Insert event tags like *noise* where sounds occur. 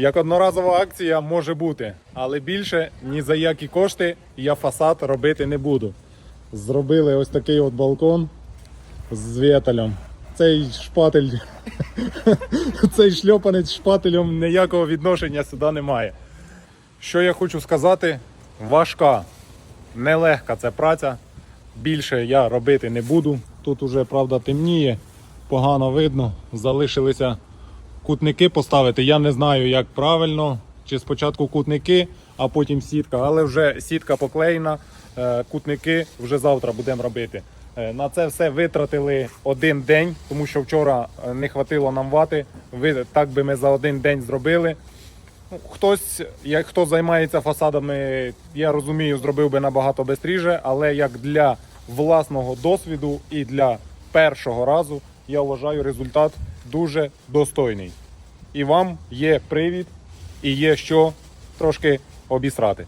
Як одноразова акція може бути, але більше ні за які кошти я фасад робити не буду. Зробили ось такий от балкон з вітелем. Цей шпатель, *laughs* цей шльопанець шпателем ніякого відношення сюди немає. Що я хочу сказати, важка, нелегка це праця. Більше я робити не буду. Тут уже, правда, темніє, погано видно. Залишилися кутники поставити. Я не знаю, як правильно. Чи спочатку кутники, а потім сітка. Але вже сітка поклеєна, е, кутники вже завтра будемо робити. Е, На це все витратили один день, тому що вчора е, не хватило нам вати. Так би ми за один день зробили. Ну, Хтось, як хто займається фасадами, я розумію, зробив би набагато швидше, але як для власного досвіду і для першого разу я вважаю результат дуже достойний. І вам є привід і є що трошки обісрати.